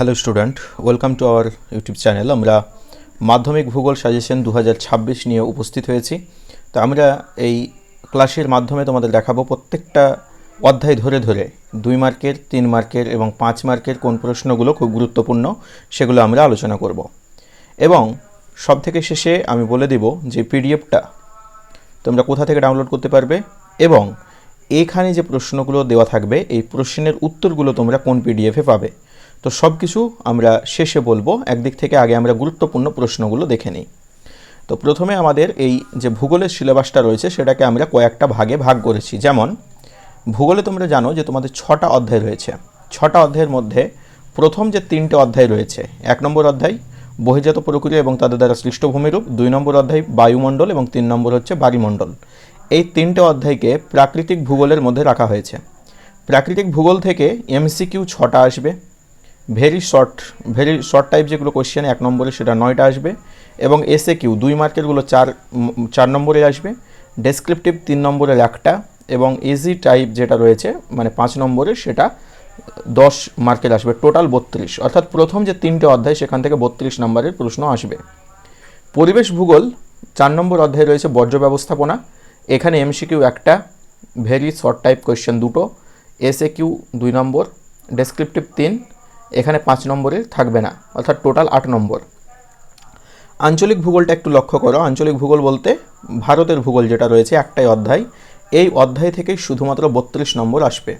Hello student welcome to our YouTube channel আমরা মাধ্যমিক ভূগোল সাজেশন দু হাজার ছাব্বিশ নিয়ে উপস্থিত হয়েছি। তো আমরা এই ক্লাসের মাধ্যমে তোমাদের দেখাবো প্রত্যেকটা অধ্যায় ধরে ধরে, দুই মার্কের তিন মার্কের এবং পাঁচ মার্কের কোন প্রশ্নগুলো খুব গুরুত্বপূর্ণ সেগুলো আমরা আলোচনা করব। এবং সব থেকে শেষে আমি বলে দেব যে পিডিএফটা তোমরা কোথা থেকে ডাউনলোড করতে পারবে এবং এখানে যে প্রশ্নগুলো দেওয়া থাকবে, এই প্রশ্নের উত্তরগুলো তোমরা কোন পিডিএফে পাবে। তো সব কিছু আমরা শেষে বলব। একদিক থেকে আগে আমরা গুরুত্বপূর্ণ প্রশ্নগুলো দেখে নিই। তো প্রথমে আমাদের এই যে ভূগোলের সিলেবাসটা রয়েছে, সেটাকে আমরা কয়েকটা ভাগে ভাগ করেছি। যেমন, ভূগোলে তোমরা জানো যে তোমাদের ছটা অধ্যায় রয়েছে। ছটা অধ্যায়ের মধ্যে প্রথম যে তিনটে অধ্যায় রয়েছে, এক নম্বর অধ্যায় বহির্জাত প্রক্রিয়া এবং তাদের দ্বারা সৃষ্ট ভূমিরূপ, দুই নম্বর অধ্যায় বায়ুমণ্ডল এবং তিন নম্বর হচ্ছে বাড়িমণ্ডল এই তিনটে অধ্যায়কে প্রাকৃতিক ভূগোলের মধ্যে রাখা হয়েছে। প্রাকৃতিক ভূগোল থেকে এমসিকিউ ছটা আসবে। Very short very short type যেগুলো কোশ্চেন এক নম্বরে সেটা নয়টা আসবে এবং এসএ কিউ দুই মার্কেরগুলো চার চার নম্বরে আসবে। ডেসক্রিপটিভ তিন নম্বরের একটা এবং ইজি টাইপ যেটা রয়েছে মানে পাঁচ নম্বরে সেটা দশ মার্কের আসবে টোটাল বত্রিশ। অর্থাৎ প্রথম যে তিনটে অধ্যায় সেখান থেকে বত্রিশ নম্বরের প্রশ্ন আসবে। পরিবেশ ভূগোল, চার নম্বর অধ্যায়ে রয়েছে বর্জ্য ব্যবস্থাপনা। এখানে এমসিকিউ একটা ভেরি শর্ট টাইপ কোয়েশ্চেন দুটো। এসএ কিউ দুই নম্বর ডেসক্রিপটিভ তিন এখানে পাঁচ নম্বরের থাকবে না, অর্থাৎ টোটাল আট নম্বর। আঞ্চলিক ভূগোলটা একটু লক্ষ্য করো। আঞ্চলিক ভূগোল বলতে ভারতের ভূগোল যেটা রয়েছে, একটাই অধ্যায়। এই অধ্যায় থেকেই শুধুমাত্র বত্রিশ নম্বর আসবে।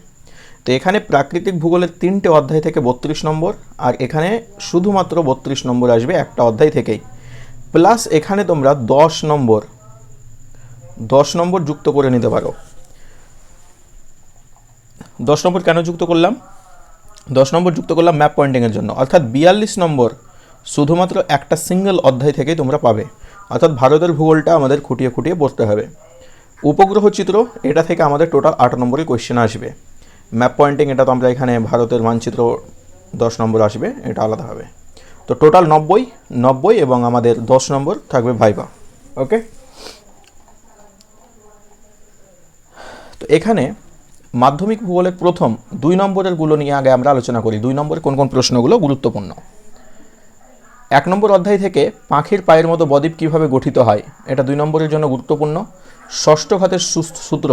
তো এখানে প্রাকৃতিক ভূগোলের তিনটে অধ্যায় থেকে বত্রিশ নম্বর, আর এখানে শুধুমাত্র বত্রিশ নম্বর আসবে একটা অধ্যায় থেকেই। প্লাস এখানে তোমরা দশ নম্বর দশ নম্বর যুক্ত করে নিতে পারো। দশ নম্বর কেন যুক্ত করলাম? দশ নম্বর যুক্ত করলাম ম্যাপ পয়েন্টিংয়ের জন্য। অর্থাৎ বিয়াল্লিশ নম্বর শুধুমাত্র একটা সিঙ্গেল অধ্যায় থেকেই তোমরা পাবে। অর্থাৎ ভারতের ভূগোলটা আমাদের খুঁটিয়ে খুঁটিয়ে পড়তে হবে। উপগ্রহ চিত্র, এটা থেকে আমাদের টোটাল আট নম্বরের কোয়েশ্চেন আসবে। ম্যাপ পয়েন্টিং এটা তো আমরা এখানে ভারতের মানচিত্র দশ নম্বর আসবে, এটা আলাদা হবে। তো টোটাল নব্বই নব্বই এবং আমাদের দশ নম্বর থাকবে ভাইবা। ওকে তো এখানে মাধ্যমিক ভূগোলের প্রথম দুই নম্বরেরগুলো নিয়ে আগে আমরা আলোচনা করি। দুই নম্বরে কোন কোন প্রশ্নগুলো গুরুত্বপূর্ণ? এক নম্বর অধ্যায় থেকে পাখির পায়ের মতো বদ্বীপ কীভাবে গঠিত হয়? এটা দুই নম্বরের জন্য গুরুত্বপূর্ণ। ষষ্ঠ ঘাতের সূত্র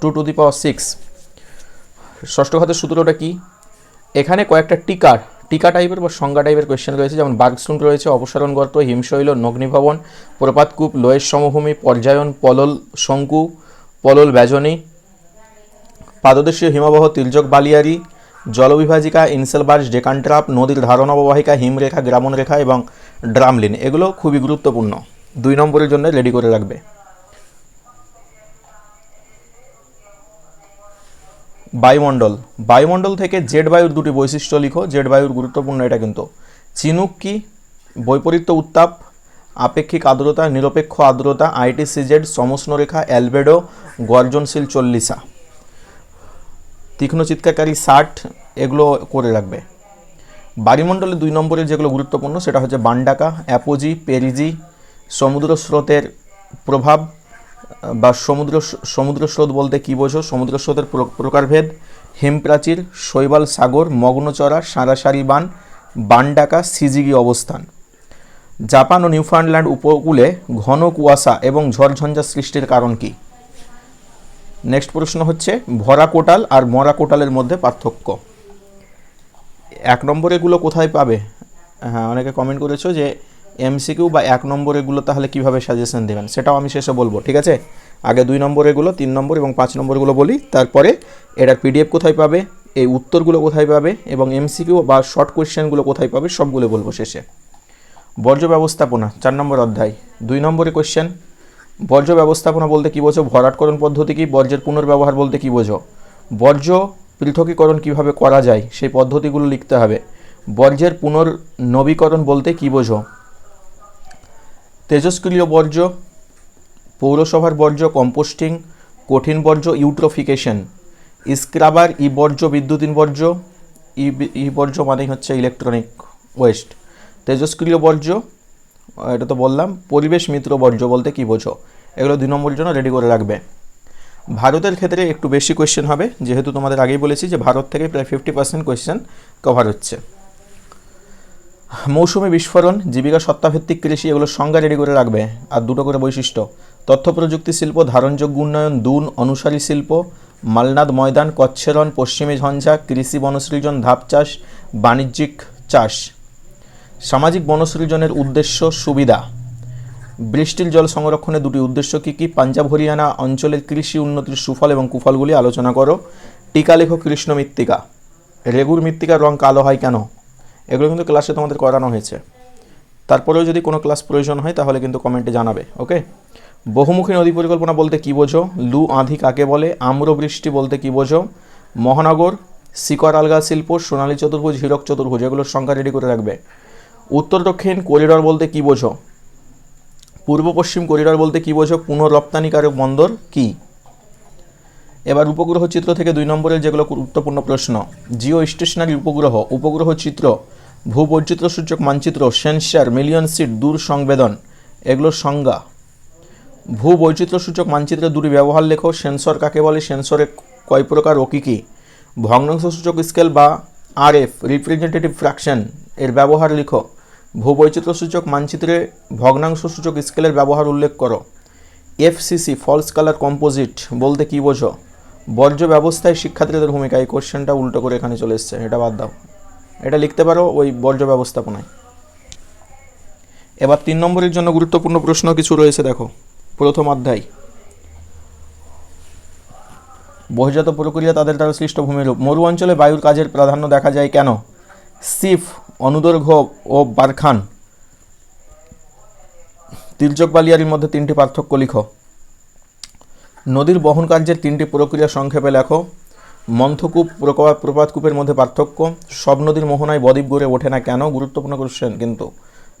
two to the power six ষষ্ঠ ঘাতের সূত্রটা কি? এখানে কয়েকটা টিকার, টিকা টাইপের বা সংজ্ঞা টাইপের কোয়েশ্চেন রয়েছে, যেমন বার্গস্টুন রয়েছে, অপসারণ গর্ত, হিমশৈল, নগ্নিভবন প্রপাতকূপ লোয়ের সমভূমি, পর্যায়ন, পলল, শঙ্কু, পলল, ব্যজনী পাদদেশীয় হিমবাহ তির্যক বালিয়ারি, জলবিভাজিকা ইনসেলবার্জ ডেকান্ট্রাপ, নদীর ধারণ অববাহিকা হিমরেখা গ্রামণ রেখা এবং ড্রামলিন। এগুলো খুবই গুরুত্বপূর্ণ। দুই নম্বরের জন্য রেডি করে রাখবে। বায়ুমণ্ডল। বায়ুমণ্ডল থেকে জেড বায়ুর দুটি বৈশিষ্ট্য লিখো। জেড বায়ুর গুরুত্বপূর্ণ এটা কিন্তু। চিনুক কি? বৈপরীত্য উত্তাপ, আপেক্ষিক আর্দ্রতা, নিরপেক্ষ আর্দ্রতা, আইটিসিজেড, সমষ্ণরেখা, অ্যালবেডো, গর্জনশীল চল্লিশা। তীক্ষ্ণ চিৎকারকারী ষাট এগুলো করে রাখবে। বায়ুমণ্ডলে দুই নম্বরের যেগুলো গুরুত্বপূর্ণ সেটা হচ্ছে বান্ডাকা, অ্যাপোজি, পেরিজি, সমুদ্র স্রোতের প্রভাব, বা সমুদ্র সমুদ্র স্রোত বলতে কী বোঝো? সমুদ্র স্রোতের প্র- প্রকারভেদ, হিমপ্রাচীর, শৈবাল সাগর মগ্নচড়া সারাসারি বান, বান্ডাকা, সিজিগি অবস্থান। জাপান ও নিউফাউন্ডল্যান্ড উপকূলে ঘন কুয়াশা এবং ঝড়ঝঞ্ঝা সৃষ্টির কারণ কী? নেক্সট প্রশ্ন হচ্ছে, ভরা কোটাল আর মরা কোটালের মধ্যে পার্থক্য। এক নম্বরেগুলো কোথায় পাবে? হ্যাঁ অনেকে কমেন্ট করেছ যে এমসিকিউ বা এক নম্বরেগুলো তাহলে কীভাবে সাজেশন দেবেন? সেটাও আমি শেষে বলব, ঠিক আছে? আগে দুই নম্বরেগুলো তিন নম্বর এবং পাঁচ নম্বরগুলো বলি, তারপরে এটার পিডিএফ কোথায় পাবে, এই উত্তরগুলো কোথায় পাবে, এবং এমসিকিউ বা শর্ট কোয়েশ্চেনগুলো কোথায় পাবে, সবগুলো বলব শেষে। বর্জ্য ব্যবস্থাপনা, চার নম্বর অধ্যায়। দুই নম্বরে কোয়েশ্চেন বর্জ্য ব্যবস্থাপনা বলতে কী বোঝো? ভরাটকরণ পদ্ধতি কি? বর্জ্যের পুনর্ব্যবহার বলতে কী বোঝো? বর্জ্য পৃথকীকরণ কীভাবে করা যায়? সেই পদ্ধতিগুলো লিখতে হবে। বর্জ্যের পুনর্নবীকরণ বলতে কী বোঝো? তেজস্ক্রিয় বর্জ্য, পৌরসভার বর্জ্য, কম্পোস্টিং, কঠিন বর্জ্য, ইউট্রোফিকেশন। স্ক্রাবার, ই বর্জ্য, বিদ্যুতিন বর্জ্য, ই বর্জ্য মানেই হচ্ছে ইলেকট্রনিক ওয়েস্ট। তেজস্ক্রিয় বর্জ্য এটা তো বললাম, পরিবেশ মিত্র বর্জ্য বলতে কী বোঝো? এগুলো দুই নম্বরের জন্য রেডি করে রাখবে। ভারতের ক্ষেত্রে একটু বেশি কোয়েশ্চেন হবে, যেহেতু তোমাদের আগেই বলেছি যে ভারত থেকে প্রায় ফিফটি পার্সেন্ট কোয়েশ্চেন কভার হচ্ছে। মৌসুমি বিস্ফোরণ, জীবিকা সত্তাভিত্তিক কৃষি এগুলোর সংজ্ঞা রেডি করে রাখবে। আর দুটো করে বৈশিষ্ট্য, তথ্য প্রযুক্তি শিল্প, ধারণযোগ্য উন্নয়ন, দুন, অনুসারী শিল্প, মালনাদ ময়দান কচ্ছেরন পশ্চিমী ঝঞ্ঝা, কৃষি বনসৃজন, ধাপ চাষ, বাণিজ্যিক চাষ। সামাজিক বনসৃজনের উদ্দেশ্য সুবিধা। বৃষ্টির জল সংরক্ষণের দুটি উদ্দেশ্য কী কী? পাঞ্জাব, হরিয়ানা অঞ্চলের কৃষি উন্নতির সুফল এবং কুফলগুলি আলোচনা করো। টিকা লেখো কৃষ্ণ মৃত্তিকা। রেগুর মৃত্তিকার রং কালো হয় কেন? এগুলো কিন্তু ক্লাসে তোমাদের করানো হয়েছে। তারপরেও যদি কোনো ক্লাস প্রয়োজন হয়, তাহলে কিন্তু কমেন্টে জানাবে, ওকে? বহুমুখী নদী পরিকল্পনা বলতে কী বোঝো? লু আঁধি কাকে বলে? আম্র বৃষ্টি বলতে কী বোঝো? মহানগর শিকর আলগা শিল্প সোনালী চতুর্ভুজ, হীরক চতুর্ভুজ, এগুলোর সংখ্যা রেডি করে রাখবে। উত্তর দক্ষিণ করিডর বলতে কী বোঝো? পূর্ব পশ্চিম করিডর বলতে কী বোঝো? পুনঃরপ্তানিকারক বন্দর কী? এবার উপগ্রহ চিত্র থেকে দুই নম্বরের যেগুলো গুরুত্বপূর্ণ প্রশ্ন। জিও স্টেশনারি উপগ্রহ উপগ্রহ চিত্র, ভূবৈচিত্র্য সূচক মানচিত্র, সেন্সার, মিলিয়ন সিট, দূর সংবেদন এগুলোর সংজ্ঞা। ভূবৈচিত্র সূচক মানচিত্রের দুটি ব্যবহার লেখো। সেন্সর কাকে বলে? সেন্সরের কয় প্রকার ও কী কী? ভগ্নাংশ সূচক স্কেল বা আর এফ রিপ্রেজেন্টেটিভ ফ্র্যাকশন এর ব্যবহার লিখো। ভূবৈচিত্র্য সূচক মানচিত্রে ভগ্নাংশ সূচক স্কেলের ব্যবহার উল্লেখ করো। এফসিসি ফলস কালার কম্পোজিট বলতে কী বোঝো? বর্জ্য ব্যবস্থায় শিক্ষার্থীদের ভূমিকা, এই কোশ্চেনটা উল্টো করে এখানে চলে এসছে, এটা বাদ দাও। এটা লিখতে পারো ওই বর্জ্য ব্যবস্থাপনায়। এবার তিন নম্বরের জন্য গুরুত্বপূর্ণ প্রশ্ন কিছু রয়েছে, দেখো। প্রথম অধ্যায়। বহির্জাত প্রক্রিয়া তাদের দ্বারা সৃষ্ট ভূমিরূপ। মরু অঞ্চলে বায়ুর কাজের প্রাধান্য দেখা যায় কেন? সিফ অনুদৈর্ঘ্য ও বারখান। তির্যক বালিয়ারির মধ্যে তিনটি পার্থক্য লিখো। নদীর বহন কার্যের তিনটি প্রক্রিয়া সংক্ষেপে লেখো। মন্থকূপ প্রপাত প্রপাতকূপের মধ্যে পার্থক্য। সব নদীর মোহনায় বদ্বীপ গড়ে ওঠে না কেন? গুরুত্বপূর্ণ কোশ্চেন কিন্তু।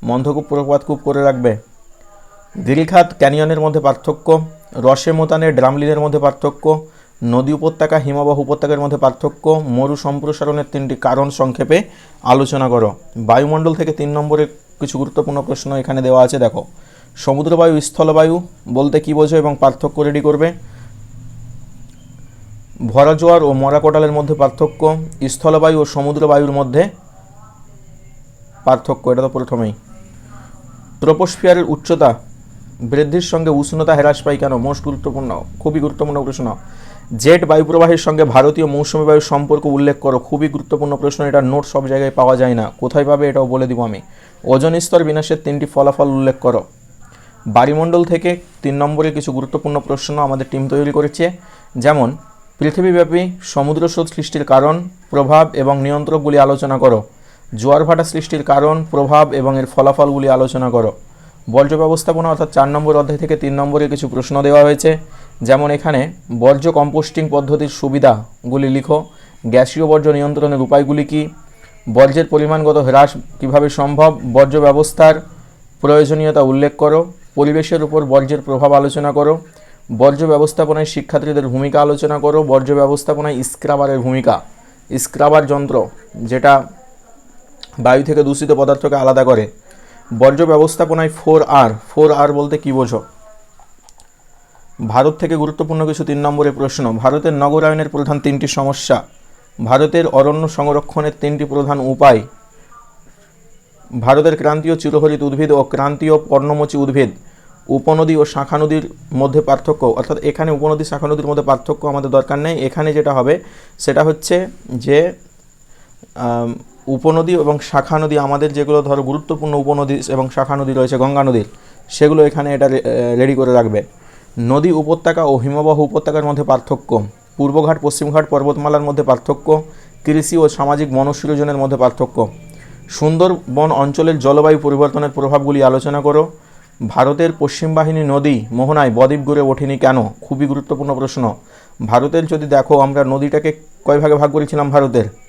মন্থকূপ, প্রপাতকূপ করে রাখবে। গিরিখাত ক্যানিয়নের মধ্যে পার্থক্য। রসে মোতানে ড্রামলিনের মধ্যে পার্থক্য। নদী উপত্যকা, হিমবাহ উপত্যকার মধ্যে পার্থক্য, মরু সম্প্রসারণের তিনটি কারণ সংক্ষেপে আলোচনা করো। বায়ুমণ্ডল থেকে তিন নম্বরের কিছু গুরুত্বপূর্ণ প্রশ্ন এখানে দেওয়া আছে, দেখো। সমুদ্রবায়ু, স্থলবায়ু, বলতে কী বোঝো এবং পার্থক্য রেডি করবে? ভরা জোয়ার ও মরা কোটালের মধ্যে পার্থক্য, স্থলবায়ু ও সমুদ্রবায়ুর মধ্যে পার্থক্য, এটা তো প্রথমেই। ট্রোপোস্ফিয়ারের উচ্চতা, বৃদ্ধির সঙ্গে উষ্ণতা হ্রাস পায় কেন? মোস্ট গুরুত্বপূর্ণ, খুবই গুরুত্বপূর্ণ প্রশ্ন। জেট বায়ুপ্রবাহের সঙ্গে ভারতীয় মৌসুমী বায়ুর সম্পর্ক উল্লেখ করো। খুবই গুরুত্বপূর্ণ প্রশ্ন, এটা নোট সব জায়গায় পাওয়া যায় না। কোথায় পাবে এটাও বলে দিব আমি। ওজন স্তর বিনাশের তিনটি ফলাফল উল্লেখ করো। বায়ুমণ্ডল থেকে তিন নম্বরে কিছু গুরুত্বপূর্ণ প্রশ্ন আমাদের টিম তৈরি করেছে। যেমন, পৃথিবীব্যাপী সমুদ্র স্রোত সৃষ্টির কারণ, প্রভাব এবং নিয়ন্ত্রকগুলি আলোচনা করো। জোয়ার ভাটা সৃষ্টির কারণ, প্রভাব এবং এর ফলাফলগুলি আলোচনা করো। বর্জ্য ব্যবস্থাপনা অর্থাৎ চার নম্বর অধ্যায় থেকে তিন নম্বরে কিছু প্রশ্ন দেওয়া হয়েছে। যেমন এখানে, বর্জ্য কম্পোস্টিং পদ্ধতির সুবিধাগুলি লিখো। গ্যাসীয় বর্জ্য নিয়ন্ত্রণের উপায়গুলি কী? বর্জ্যের পরিমাণগত হ্রাস কীভাবে সম্ভব? বর্জ্য ব্যবস্থার প্রয়োজনীয়তা উল্লেখ করো। পরিবেশের উপর বর্জ্যের প্রভাব আলোচনা করো। বর্জ্য ব্যবস্থাপনায় শিক্ষার্থীদের ভূমিকা আলোচনা করো। বর্জ্য ব্যবস্থাপনায় স্ক্রাবারের ভূমিকা। স্ক্রাবার যন্ত্র, যেটা বায়ু থেকে দূষিত পদার্থকে আলাদা করে। বর্জ্য ব্যবস্থাপনায় ফোর আর ফোর আর বলতে কী বোঝো? ভারত থেকে গুরুত্বপূর্ণ কিছু তিন নম্বরে প্রশ্ন। ভারতের নগরায়নের প্রধান তিনটি সমস্যা। ভারতের অরণ্য সংরক্ষণের তিনটি প্রধান উপায়। ভারতের ক্রান্তীয় চিরহরিত উদ্ভিদ ও ক্রান্তীয় পর্ণমোচী উদ্ভিদ, উপনদী ও শাখা নদীর মধ্যে পার্থক্য। অর্থাৎ এখানে উপনদী শাখা নদীর মধ্যে পার্থক্য আমাদের দরকার নেই। এখানে যেটা হবে, সেটা হচ্ছে যে উপনদী এবং শাখা নদী আমাদের যেগুলো ধরো গুরুত্বপূর্ণ উপনদী এবং শাখা নদী রয়েছে, গঙ্গা নদীর, সেগুলো এখানে এটা রেডি করে রাখবে। নদী উপত্যকা ও হিমবাহ উপত্যকার মধ্যে পার্থক্য। পূর্বঘাট, পশ্চিমঘাট, পর্বতমালার মধ্যে পার্থক্য। কৃষি ও সামাজিক মনসৃজনের মধ্যে পার্থক্য। সুন্দরবন অঞ্চলের জলবায়ু পরিবর্তনের প্রভাবগুলি আলোচনা করো। ভারতের পশ্চিম বাহিনী নদী মোহনায় বদ্বীপ গড়ে ওঠেনি কেন? খুবই গুরুত্বপূর্ণ প্রশ্ন। ভারতের যদি দেখো, আমরা নদীটাকে কয় ভাগে ভাগ করেছিলাম ভারতের?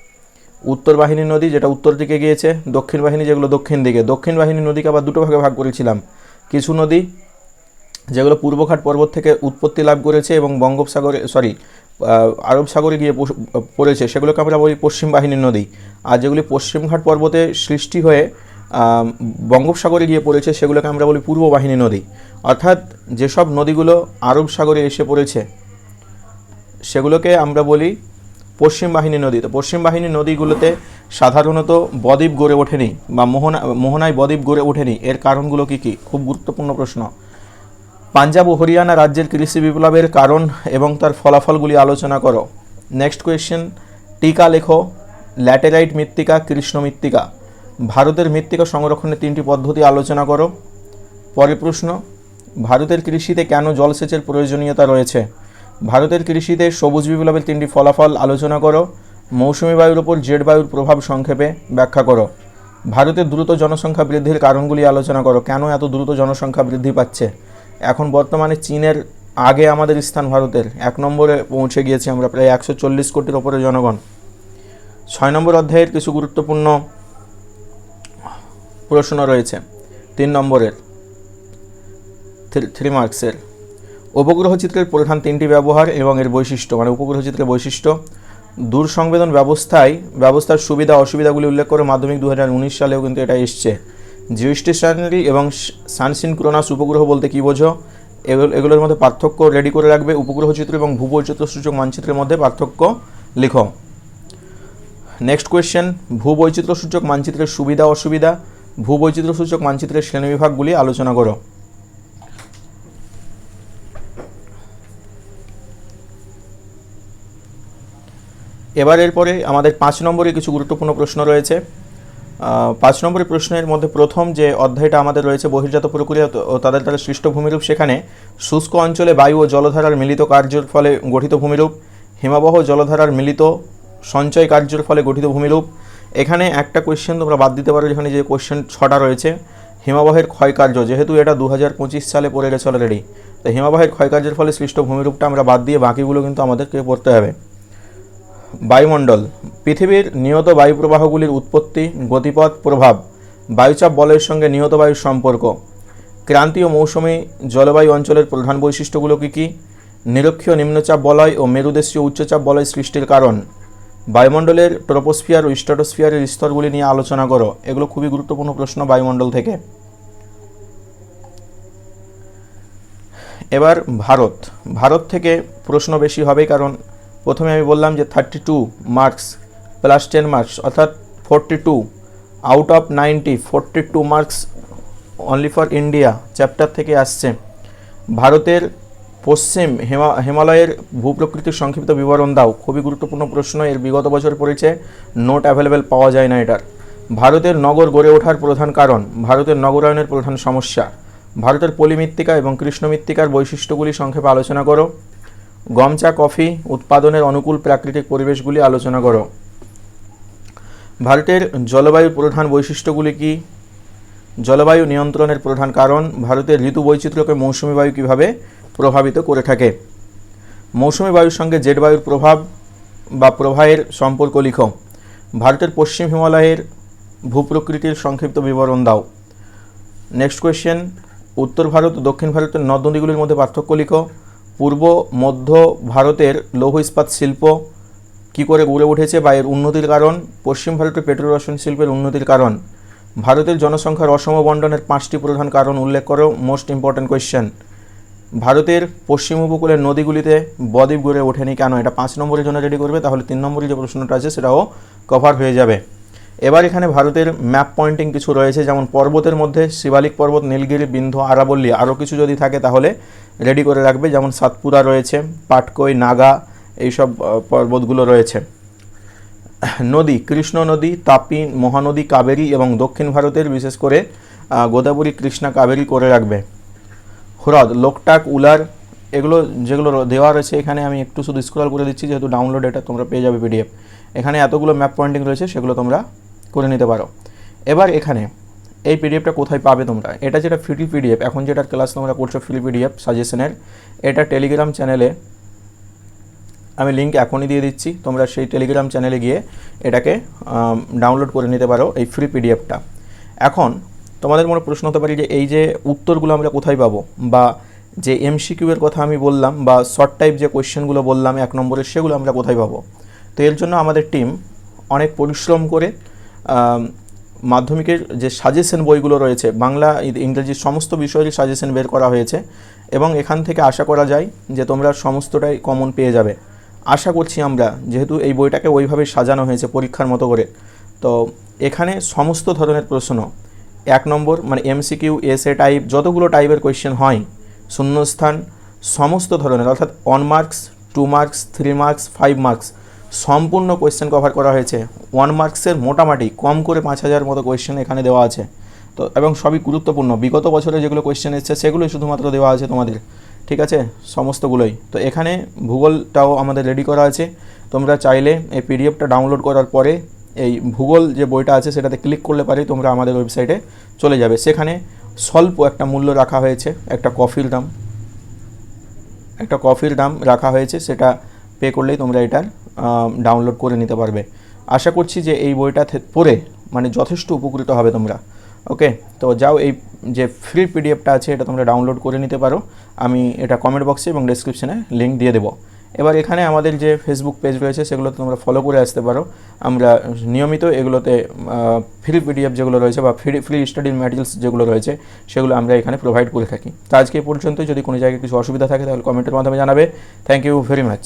উত্তর বাহিনী নদী যেটা উত্তর দিকে গিয়েছে, দক্ষিণ বাহিনী যেগুলো দক্ষিণ দিকে। দক্ষিণ বাহিনী নদীকে আবার দুটো ভাগে ভাগ করেছিলাম। কিছু নদী যেগুলো পূর্বঘাট পর্বত থেকে উৎপত্তি লাভ করেছে এবং বঙ্গোপসাগরে সরি আরব সাগরে গিয়ে পড়েছে, সেগুলোকে আমরা বলি পশ্চিম বাহিনীর নদী। আর যেগুলি পশ্চিমঘাট পর্বতে সৃষ্টি হয়ে বঙ্গোপসাগরে গিয়ে পড়েছে, সেগুলোকে আমরা বলি পূর্ব বাহিনী নদী। অর্থাৎ যেসব নদীগুলো আরব সাগরে এসে পড়েছে, সেগুলোকে আমরা বলি পশ্চিম বাহিনী নদী। তো পশ্চিম বাহিনী নদীগুলোতে সাধারণত বদ্বীপ গড়ে ওঠেনি বা মোহনা মোহনায় বদ্বীপ গড়ে ওঠেনি। এর কারণগুলো কি কি? খুব গুরুত্বপূর্ণ প্রশ্ন। পাঞ্জাব ও হরিয়ানা রাজ্যের কৃষি বিপ্লবের কারণ এবং তার ফলাফলগুলি আলোচনা করো। নেক্সট কোয়েশ্চেন টিকা লেখো, ল্যাটেরাইট মৃত্তিকা, কৃষ্ণ মৃত্তিকা। ভারতের মৃত্তিকা সংরক্ষণের তিনটি পদ্ধতি আলোচনা করো। পরের প্রশ্ন, ভারতের কৃষিতে কেন জলসেচের প্রয়োজনীয়তা রয়েছে? ভারতের কৃষিতে সবুজ বিপ্লবের তিনটি ফলাফল আলোচনা করো। মৌসুমী বায়ুর উপর জেড বায়ুর প্রভাব সংক্ষেপে ব্যাখ্যা করো। ভারতের দ্রুত জনসংখ্যা বৃদ্ধির কারণগুলি আলোচনা করো। কেন এত দ্রুত জনসংখ্যা বৃদ্ধি পাচ্ছে? এখন বর্তমানে চীনের আগে আমাদের স্থান ভারতের। এক নম্বরে পৌঁছে গিয়েছি আমরা প্রায় একশো চল্লিশ কোটির ওপরে জনগণ। ছয় নম্বর অধ্যায়ের কিছু গুরুত্বপূর্ণ প্রশ্ন রয়েছে। তিন নম্বরের থ্রি মার্কসের। উপগ্রহ চিত্রের প্রধান তিনটি ব্যবহার এবং এর বৈশিষ্ট্য মানে উপগ্রহ চিত্রের বৈশিষ্ট্য দূর সংবেদন ব্যবস্থায়, ব্যবস্থার সুবিধা অসুবিধাগুলি উল্লেখ করে মাধ্যমিক দু হাজার উনিশ সালেও কিন্তু এটা এসছে। জিও স্টেশনারি এবং সানসিনক্রোনাস উপগ্রহ বলতে কী বোঝো? এগুলো, এগুলোর মধ্যে পার্থক্য রেডি করে রাখবে উপগ্রহ চিত্র এবং ভূবৈচিত্র সূচক মানচিত্রের মধ্যে পার্থক্য লিখো। নেক্সট কোয়েশ্চেন ভূবৈচিত্র সূচক মানচিত্রের সুবিধা অসুবিধা ভূবৈচিত্র সূচক মানচিত্রের শ্রেণীবিভাগগুলি আলোচনা করো। এবার এরপরে আমাদের পাঁচ নম্বরে কিছু গুরুত্বপূর্ণ প্রশ্ন রয়েছে। পাঁচ নম্বরের প্রশ্নের মধ্যে প্রথম যে অধ্যায়টা আমাদের রয়েছে বহির্জাত প্রক্রিয়া ও তাদের দ্বারা সৃষ্ট ভূমিরূপ সেখানে, শুষ্ক অঞ্চলে বায়ু ও জলধারার মিলিত কার্যের ফলে গঠিত ভূমিরূপ, হিমাবহ জলধারার মিলিত সঞ্চয় কার্যের ফলে গঠিত ভূমিরূপ। এখানে একটা কোয়েশ্চেন তোমরা বাদ দিতে পারো, যেখানে যে কোয়েশ্চেন ছটা রয়েছে। হিমাবহের ক্ষয়কার্য, যেহেতু এটা দু হাজার পঁচিশ সালে পড়ে গেছে অলরেডি তো হিমাবহের ক্ষয়কার্যের ফলে সৃষ্ট ভূমিরূপটা আমরা বাদ দিয়ে বাকিগুলো কিন্তু আমাদেরকে পড়তে হবে। বায়ুমণ্ডল, পৃথিবীর নিয়ত বায়ু প্রবাহগুলির উৎপত্তি, গতিপথ, প্রভাব, বায়ুচাপ বলয়ের সঙ্গে নিয়ত বায়ুর সম্পর্ক, ক্রান্তীয় মৌসুমী জলবায়ু অঞ্চলের প্রধান বৈশিষ্ট্যগুলো কী কী, নিরক্ষীয় নিম্নচাপ বলয় ও মেরুদেশীয় উচ্চচাপ বলয় সৃষ্টির কারণ, বায়ুমণ্ডলের ট্রোপোস্ফিয়ার ও স্ট্রাটোস্ফিয়ারের স্তরগুলি নিয়ে আলোচনা করো, এগুলো খুবই গুরুত্বপূর্ণ প্রশ্ন বায়ুমণ্ডল থেকে। এবার ভারত ভারত থেকে প্রশ্ন বেশি হবে কারণ প্রথমে আমি বললাম যে thirty two marks plus ten marks অর্থাৎ forty two out of ninety forty two marks only for India chapter থেকে আসছে। ভারতের পশ্চিম হেমা, হিমালয়ের ভূপ্রকৃতির সংক্ষিপ্ত বিবরণ দাও। খুবই গুরুত্বপূর্ণ প্রশ্ন, এর বিগত বছর পড়েছে নোট অ্যাভেলেবেল পাওয়া যায় না এটার। ভারতের নগর গড়ে ওঠার প্রধান কারণ, ভারতের নগরায়নের প্রধান সমস্যা। ভারতের পলিমৃত্তিকা এবং কৃষ্ণমৃত্তিকার বৈশিষ্ট্যগুলি সংক্ষেপে আলোচনা করো। গম চা কফি উৎপাদনের অনুকূল প্রাকৃতিক পরিবেশগুলি আলোচনা করো। ভারতের জলবায়ুর প্রধান বৈশিষ্ট্যগুলি কি? জলবায়ু নিয়ন্ত্রণের প্রধান কারণ ভারতের ঋতু বৈচিত্র্যকে মৌসুমী বায়ু কীভাবে প্রভাবিত করে থাকে? মৌসুমী বায়ুর সঙ্গে জেট বায়ুর প্রভাব বা প্রবাহের সম্পর্ক লিখো। ভারতের পশ্চিম হিমালয়ের ভূপ্রকৃতির সংক্ষিপ্ত বিবরণ দাও। নেক্সট কোয়েশ্চেন উত্তর ভারত দক্ষিণ ভারতের নদ নদীগুলির মধ্যে পার্থক্য লিখো। পূর্ব মধ্য ভারতের লৌহ ইস্পাত শিল্প কী করে গড়ে উঠেছে বা এর উন্নতির কারণ? পশ্চিম ভারতের পেট্রোল রসায়ন শিল্পের উন্নতির কারণ। ভারতের জনসংখ্যার অসম বন্টনের পাঁচটি প্রধান কারণ উল্লেখ করো মোস্ট ইম্পর্ট্যান্ট কোয়েশ্চেন ভারতের পশ্চিম উপকূলের নদীগুলিতে বদ্বীপ গড়ে ওঠেনি কেন? এটা পাঁচ নম্বরের জন্য রেডি করবে, তাহলে তিন নম্বরের যে প্রশ্নটা আছে সেটাও কভার হয়ে যাবে। এবার এখানে ভারতের ম্যাপ পয়েন্টিং কিছু রয়েছে, যেমন পর্বতের মধ্যে শিবালিক পর্বত, নীলগিরি, বিন্ধ্য, আরাবল্লী আরও কিছু যদি থাকে তাহলে রেডি করে রাখবে, যেমন সাতপুরা রয়েছে, পাটকই, নাগা, এইসব পর্বতগুলো রয়েছে। নদী, কৃষ্ণ নদী, তাপি, মহানদী, কাবেরী এবং দক্ষিণ ভারতের বিশেষ করে গোদাবরী, কৃষ্ণা, কাবেরী করে রাখবে। হ্রদ, লোকটাক, উলার, এগুলো, যেগুলো দেওয়া রয়েছে এখানে আমি একটু শুধু স্ক্রল করে দিচ্ছি, যেহেতু ডাউনলোড এটা তোমরা পেয়ে যাবে পিডিএফ এখানে এতগুলো ম্যাপ পয়েন্টিং রয়েছে, সেগুলো তোমরা করে নিতে পারো। এবার এখানে এই পিডিএফটা কোথায় পাবে তোমরা? এটা যেটা ফ্রি পিডিএফ এখন যেটার ক্লাস তোমরা করছ ফ্রি পিডিএফ সাজেশনের এটা টেলিগ্রাম চ্যানেলে আমি লিঙ্ক এখনই দিয়ে দিচ্ছি। তোমরা সেই টেলিগ্রাম চ্যানেলে গিয়ে এটাকে ডাউনলোড করে নিতে পারো এই ফ্রি পিডিএফটা এখন তোমাদের মনে প্রশ্ন হতে পারে যে এই যে উত্তরগুলো আমরা কোথায় পাবো বা যে এমসিকিউ এর কথা আমি বললাম বা শর্ট টাইপ যে কোয়েশ্চেনগুলো বললাম এক নম্বরের সেগুলো আমরা কোথায় পাবো? তো এর জন্য আমাদের টিম অনেক পরিশ্রম করে মাধ্যমিকের যে সাজেশন বইগুলো রয়েছে, বাংলা ইং- ইংরেজি সমস্ত বিষয়েরই সাজেশন বের করা হয়েছে এবং এখান থেকে আশা করা যায় যে তোমরা সমস্তটাই কমন পেয়ে যাবে। আশা করছি আমরা, যেহেতু এই বইটাকে ওইভাবে সাজানো হয়েছে পরীক্ষার মতো করে। তো এখানে সমস্ত ধরনের প্রশ্ন, এক নম্বর মানে এমসিকিউ এসএ টাইপ যতগুলো টাইপের কোয়েশ্চেন হয়, শূন্যস্থান, সমস্ত ধরনের, অর্থাৎ one marks two marks three marks five marks সম্পূর্ণ কোয়েশ্চেন কভার করা হয়েছে। ওয়ান মার্কসের মোটামুটি কম করে পাঁচ হাজার মতো কোয়েশ্চেন এখানে দেওয়া আছে। তো, এবং সবই গুরুত্বপূর্ণ। বিগত বছরে যেগুলো কোয়েশ্চেন এসেছে, সেগুলোই শুধুমাত্র দেওয়া আছে তোমাদের। ঠিক আছে? সমস্তগুলোই। তো, এখানে ভূগোলটাও আমাদের রেডি করা আছে। তোমরা চাইলে এই পিডিএফটা ডাউনলোড করার পরে এই ভূগোল যে বইটা আছে, সেটাতে ক্লিক করলে পারেই তোমরা আমাদের ওয়েবসাইটে চলে যাবে। সেখানে স্বল্প একটা মূল্য রাখা হয়েছে। একটা কফির দাম। একটা কফির দাম রাখা হয়েছে। সেটা পে করলেই তোমরা এটার ডাউনলোড করে নিতে পারবে। আশা করছি যে এই বইটা পড়ে মানে যথেষ্ট উপকৃত হবে তোমরা। ওকে তো যাও এই যে ফ্রি পিডিএফটা আছে, এটা তোমরা ডাউনলোড করে নিতে পারো। আমি এটা কমেন্ট বক্সে এবং ডেসক্রিপশনে লিঙ্ক দিয়ে দেবো। এবার এখানে আমাদের যে ফেসবুক পেজ রয়েছে, সেগুলোতে তোমরা ফলো করে আসতে পারো। আমরা নিয়মিত এগুলোতে ফ্রি পিডিএফ যেগুলো রয়েছে বা ফ্রি ফ্রি স্টাডি ম্যাটেরিয়ালস যেগুলো রয়েছে, সেগুলো আমরা এখানে প্রোভাইড করে থাকি। তো আজকে পর্যন্ত যদি কোনো জায়গায় কিছু অসুবিধা থাকে, তাহলে কমেন্টের মাধ্যমে জানাবে। Thank you very much